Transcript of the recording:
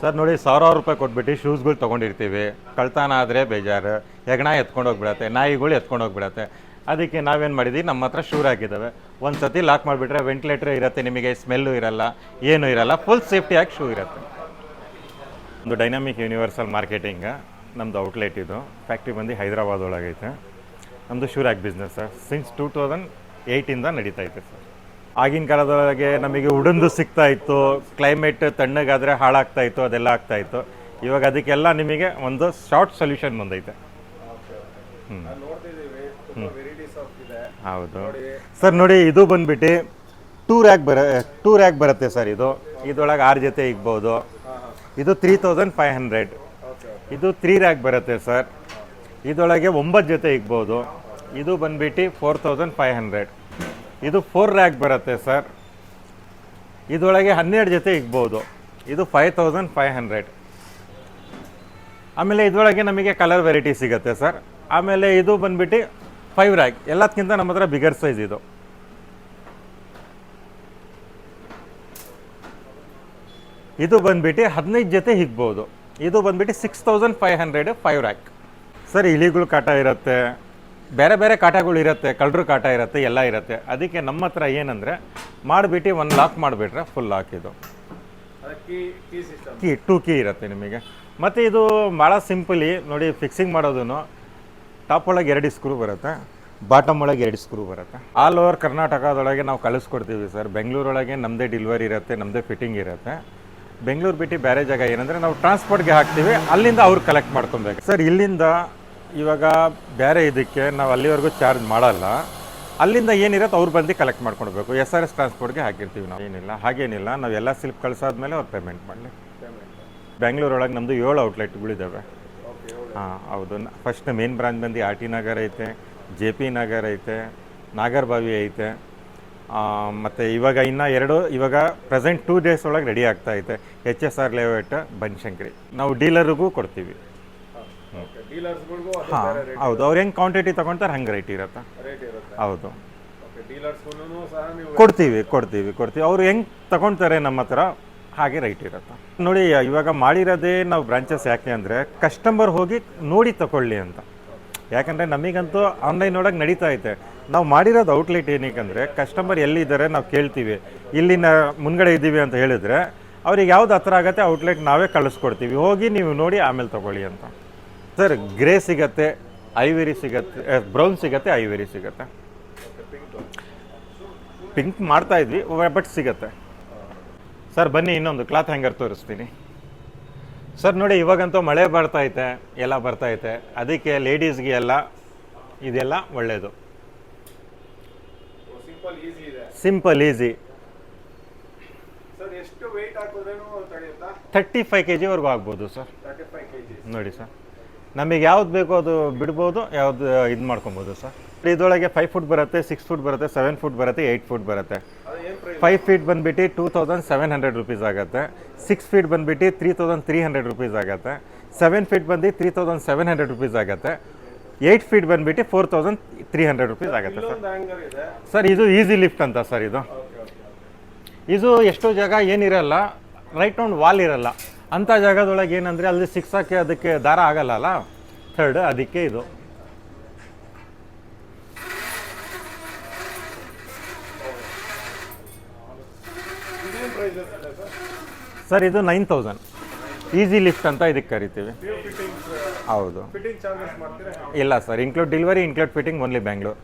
Sir ನೋಡಿ, ಸಾವಿರಾರು ರೂಪಾಯಿ ಕೊಟ್ಬಿಟ್ಟು ಶೂಸ್ಗಳು ತೊಗೊಂಡಿರ್ತೀವಿ. ಕಳ್ತಾನ ಆದರೆ ಬೇಜಾರು. ಹೆಗಣ ಎತ್ಕೊಂಡು ಹೋಗ್ಬಿಡತ್ತೆ, ನಾಯಿಗಳು ಎತ್ಕೊಂಡು ಹೋಗ್ಬಿಡತ್ತೆ. ಅದಕ್ಕೆ ನಾವೇನು ಮಾಡಿದ್ವಿ? ನಮ್ಮ ಹತ್ರ ಶೂರ್ ಹಾಕಿದ್ದಾವೆ ಒಂದು ಸತಿ ಲಾಕ್ ಮಾಡಿಬಿಟ್ರೆ ವೆಂಟಿಲೇಟ್ರ್ ಇರುತ್ತೆ ನಿಮಗೆ ಸ್ಮೆಲ್ಲು ಇರಲ್ಲ, ಏನೂ ಇರಲ್ಲ ಫುಲ್ ಸೇಫ್ಟಿಯಾಗಿ ಶೂ ಇರುತ್ತೆ. ಒಂದು ಡೈನಾಮಿಕ್ ಯೂನಿವರ್ಸಲ್ ಮಾರ್ಕೆಟಿಂಗ್ ನಮ್ಮದು ಔಟ್ಲೆಟ್ ಇದು. ಫ್ಯಾಕ್ಟ್ರಿ ಬಂದು ಹೈದರಾಬಾದ್ ಒಳಗೈತೆ. ನಮ್ಮದು shoe rack business sir since two thousand ಏಯ್ಟಿಂದ ನಡೀತಾ ಐತೆ ಸರ್ ಆಗಿನ ಕಾಲದೊಳಗೆ ನಮಗೆ ಉಡುಂದು ಸಿಗ್ತಾ ಇತ್ತು ಕ್ಲೈಮೇಟ್ ತಣ್ಣಗಾದರೆ ಹಾಳಾಗ್ತಾ ಇತ್ತು ಅದೆಲ್ಲ ಆಗ್ತಾ ಇತ್ತು. ಇವಾಗ ಅದಕ್ಕೆಲ್ಲ ನಿಮಗೆ ಒಂದು ಶಾರ್ಟ್ ಸೊಲ್ಯೂಷನ್ ಬಂದೈತೆ. ಹೌದು. ಸರ್ ನೋಡಿ ಇದು ಬಂದ್ಬಿಟ್ಟು ಟೂ ರ್ಯಾಕ್ ಬರ ಟೂ ರ್ಯಾಕ್ ಬರುತ್ತೆ ಸರ್ ಇದು. ಇದೊಳಗೆ ಆರು ಜೊತೆ ಇಗ್ಬೋದು ಇದು ತ್ರೀ ತೌಸಂಡ್ ಫೈವ್ ಹಂಡ್ರೆಡ್ ಇದು ತ್ರೀ ರ್ಯಾಕ್ ಬರುತ್ತೆ ಸರ್. ಇದೊಳಗೆ ಒಂಬತ್ತು ಜೊತೆ ಇಗ್ಬೋದು ಇದು ಬಂದ್ಬಿಟ್ಟು ಫೋರ್ ತೌಸಂಡ್ ಫೈವ್ ಹಂಡ್ರೆಡ್ ಇದು ಫೋರ್ ರ್ಯಾಕ್ ಬರುತ್ತೆ ಸರ್ ಇದರೊಳಗೆ ಹನ್ನೆರಡು ಜೊತೆ ಇಗ್ಬೋದು. ಇದು ಫೈವ್ ತೌಸಂಡ್ ಫೈವ್ ಹಂಡ್ರೆಡ್ ಆಮೇಲೆ ಇದರೊಳಗೆ ನಮಗೆ ಕಲರ್ ವೆರೈಟಿ ಸಿಗುತ್ತೆ ಸರ್ ಆಮೇಲೆ ಇದು ಬಂದ್ಬಿಟ್ಟು ಫೈವ್ ರ್ಯಾಕ್ ಎಲ್ಲದಕ್ಕಿಂತ ನಮ್ಮ ಹತ್ರ ಬಿಗರ್ ಸೈಜ್ ಇದು. ಇದು ಬಂದ್ಬಿಟ್ಟು ಹದಿನೈದು ಜೊತೆ ಹಿಗ್ಬೋದು ಇದು ಬಂದ್ಬಿಟ್ಟು six thousand five hundred five rack sir ಇಲಿಗಳು ಕಾಟ ಇರುತ್ತೆ. ಬೇರೆ ಬೇರೆ ಕಾಟಗಳು ಇರುತ್ತೆ ಕಳ್ಳರು ಕಾಟ ಇರುತ್ತೆ ಎಲ್ಲ ಇರುತ್ತೆ. ಅದಕ್ಕೆ ನಮ್ಮ ಹತ್ರ ಏನಂದರೆ ಮಾಡಿಬಿಟ್ಟು ಒಂದು ಲಾಕ್ ಮಾಡಿಬಿಟ್ರೆ ಫುಲ್ ಲಾಕ್ ಇದು. ಕೀ ಟೂ ಕೀ ಇರುತ್ತೆ ನಿಮಗೆ. ಮತ್ತು ಇದು ಭಾಳ ಸಿಂಪಲಿ ನೋಡಿ ಫಿಕ್ಸಿಂಗ್ ಮಾಡೋದನ್ನು ಟಾಪ್ ಒಳಗೆ ಎರಡು ಸ್ಕ್ರೂ ಬರುತ್ತೆ ಬಾಟಮ್ ಒಳಗೆ ಎರಡು ಸ್ಕ್ರೂ ಬರುತ್ತೆ. ಆಲ್ ಓವರ್ ಕರ್ನಾಟಕದೊಳಗೆ ನಾವು ಕಳಿಸ್ಕೊಡ್ತೀವಿ ಸರ್ ಬೆಂಗಳೂರೊಳಗೆ ನಮ್ಮದೇ ಡೆಲಿವರಿ ಇರುತ್ತೆ ನಮ್ಮದೇ ಫಿಟ್ಟಿಂಗ್ ಇರುತ್ತೆ. ಬೆಂಗಳೂರು ಬಿಟ್ಟು ಬೇರೆ ಜಾಗ ಏನಂದರೆ ನಾವು ಟ್ರಾನ್ಸ್ಪೋರ್ಟ್ಗೆ ಹಾಕ್ತೀವಿ ಅಲ್ಲಿಂದ ಅವ್ರು ಕಲೆಕ್ಟ್ ಮಾಡ್ಕೊಬೇಕು. ಸರ್ ಇಲ್ಲಿಂದ ಇವಾಗ ಬೇರೆ ಇದಕ್ಕೆ ನಾವು ಅಲ್ಲಿವರೆಗೂ ಚಾರ್ಜ್ ಮಾಡಲ್ಲ. ಅಲ್ಲಿಂದ ಏನಿರುತ್ತೆ ಅವ್ರು ಬಂದು ಕಲೆಕ್ಟ್ ಮಾಡ್ಕೊಳ್ಬೇಕು ಎಸ್ ಆರ್ ಎಸ್ ಟ್ರಾನ್ಸ್ಪೋರ್ಟ್ಗೆ ಹಾಕಿರ್ತೀವಿ ನಾವು. ಏನಿಲ್ಲ, ಹಾಗೇನಿಲ್ಲ. ನಾವು ಎಲ್ಲ ಸ್ಲಿಪ್ ಕಳ್ಸಾದ್ಮೇಲೆ ಅವ್ರು ಪೇಮೆಂಟ್ ಮಾಡಲಿ. ಬೆಂಗಳೂರೊಳಗೆ ನಮ್ಮದು ಏಳು ಔಟ್ಲೆಟ್ಗಳಿದ್ದಾವೆ ಹಾಂ, ಹೌದು. ಫಸ್ಟ್ ಮೇನ್ ಬ್ರಾಂಚ್ ಬಂದು ಆರ್ ಟಿ ನಗರ್ ಐತೆ, ಜೆ ಪಿ ನಗರ್ ಐತೆ, ನಾಗರ್ಬಾವಿ ಐತೆ. ಮತ್ತು ಇವಾಗ ಇನ್ನು ಎರಡು, ಇವಾಗ ಪ್ರೆಸೆಂಟ್ ಟೂ ಡೇಸ್ ಒಳಗೆ ರೆಡಿ ಆಗ್ತಾ ಐತೆ. H S R layout Banashankari. ನಾವು ಡೀಲರಿಗೂ ಕೊಡ್ತೀವಿ. ಹಾಂ ಹೌದು. ಅವ್ರು ಹೆಂಗೆ ಕ್ವಾಂಟಿಟಿ ತಗೊಂತಾರೆ ಹಂಗೆ ರೇಟ್ ಇರುತ್ತೆ. ರೇಟ್ ಇರುತ್ತೆ. ಹೌದು. ಓಕೆ ಡೀಲರ್ಸ್ಗೂ ಸಹ ನೀವು ಕೊಡ್ತೀವಿ ಕೊಡ್ತೀವಿ ಕೊಡ್ತೀವಿ. ಅವ್ರು ಹೆಂಗೆ ತಗೊಳ್ತಾರೆ ನಮ್ಮ ಹತ್ರ ಹಾಗೆ ರೈಟ್ ಇರುತ್ತೆ. ನೋಡಿ ಇವಾಗ ಮಾಡಿರೋದೇ ನಾವು ಬ್ರಾಂಚಸ್ ಯಾಕೆ ಅಂದರೆ ಕಸ್ಟಮರ್ ಹೋಗಿ ನೋಡಿ ತಗೊಳ್ಳಿ ಅಂತ. ಯಾಕಂದರೆ ನಮಗಂತೂ ಆನ್ಲೈನ್ ಒಳಗೆ ನಡೀತಾ ಐತೆ. ನಾವು ಮಾಡಿರೋದು ಔಟ್ಲೆಟ್ ಏನಕ್ಕಂದರೆ ಕಸ್ಟಮರ್ ಎಲ್ಲಿದ್ದಾರೆ ನಾವು ಕೇಳ್ತೀವಿ. ಇಲ್ಲಿನ ಮುಂದ್ಗಡೆ ಇದ್ದೀವಿ ಅಂತ ಹೇಳಿದ್ರೆ ಅವ್ರಿಗೆ ಯಾವ್ದು ಹತ್ರ ಆಗುತ್ತೆ ಔಟ್ಲೆಟ್ ನಾವೇ ಕಳಿಸ್ಕೊಡ್ತೀವಿ. ಹೋಗಿ ನೀವು ನೋಡಿ ಆಮೇಲೆ ತಗೊಳ್ಳಿ ಅಂತ. ಸರ್ ಗ್ರೇ ಸಿಗತ್ತೆ ಐವೆರಿ ಸಿಗತ್ತೆ ಬ್ರೌನ್ ಸಿಗತ್ತೆ ಐವೆರಿ ಸಿಗತ್ತೆ. ಪಿಂಕ್ ಮಾಡ್ತಾ ಇದ್ವಿ ಬಟ್ ಸಿಗತ್ತೆ. ಸರ್ ಬನ್ನಿ ಇನ್ನೊಂದು ಕ್ಲಾತ್ ಹ್ಯಾಂಗರ್ ತೋರಿಸ್ತೀನಿ. ಸರ್ ನೋಡಿ ಇವಾಗಂತೂ ಮಳೆ ಬರ್ತಾ ಐತೆ ಎಲ್ಲ ಬರ್ತಾ ಐತೆ. ಅದಕ್ಕೆ ಲೇಡೀಸ್ಗೆ ಎಲ್ಲ ಇದೆಲ್ಲ ಒಳ್ಳೆಯದು simple easy thirty five K ಜಿವರೆಗೂ ಆಗ್ಬೋದು ಸರ್. ನೋಡಿ ಸರ್. ನಮಗೆ ಯಾವ್ದು ಬೇಕೋ ಅದು ಬಿಡ್ಬೋದು ಯಾವ್ದು ಇದು ಮಾಡ್ಕೊಬೋದು ಸರ್. ಇದರೊಳಗೆ ಫೈವ್ ಫುಟ್ ಬರುತ್ತೆ ಸಿಕ್ಸ್ ಫುಟ್ ಬರುತ್ತೆ ಸೆವೆನ್ ಫುಟ್ ಬರುತ್ತೆ ಏಯ್ಟ್ ಫುಟ್ ಬರುತ್ತೆ. ಫೈವ್ ಫೀಟ್ ಬಂದ್ಬಿಟ್ಟು two thousand seven hundred rupees ಆಗುತ್ತೆ. ಸಿಕ್ಸ್ ಫೀಟ್ ಬಂದ್ಬಿಟ್ಟು three thousand three hundred rupees ಆಗುತ್ತೆ. ಸೆವೆನ್ ಫೀಟ್ ಬಂದು three thousand seven hundred rupees ಆಗುತ್ತೆ. ಏಯ್ಟ್ ಫೀಟ್ ಬಂದ್ಬಿಟ್ಟು four thousand three hundred rupees ಆಗುತ್ತೆ ಸರ್. ಸರ್ ಇದು ಈಸಿ ಲಿಫ್ಟ್ ಅಂತ ಸರ್ ಇದು. ಇದು ಎಷ್ಟೋ ಜಾಗ ಏನಿರಲ್ಲ ರೈಟ್ ರೌಂಡ್ ವಾಲ್ ಇರಲ್ಲ. ಅಂಥ ಜಾಗದೊಳಗೆ ಏನಂದರೆ ಅಲ್ಲಿ ಸಿಕ್ಸಕ್ಕೆ ಅದಕ್ಕೆ ದಾರ ಆಗಲ್ಲ ಅಲ್ಲ ಥರ್ಡ್ ಅದಕ್ಕೆ ಇದು. ಸರ್ ಇದು ನೈನ್ ತೌಸಂಡ್ ಈಸಿ ಲಿಫ್ಟ್ ಅಂತ ಇದಕ್ಕೆ ಕರಿತೀವಿ. ಹೌದು. ಇಲ್ಲ sir include delivery include fitting only Bangalore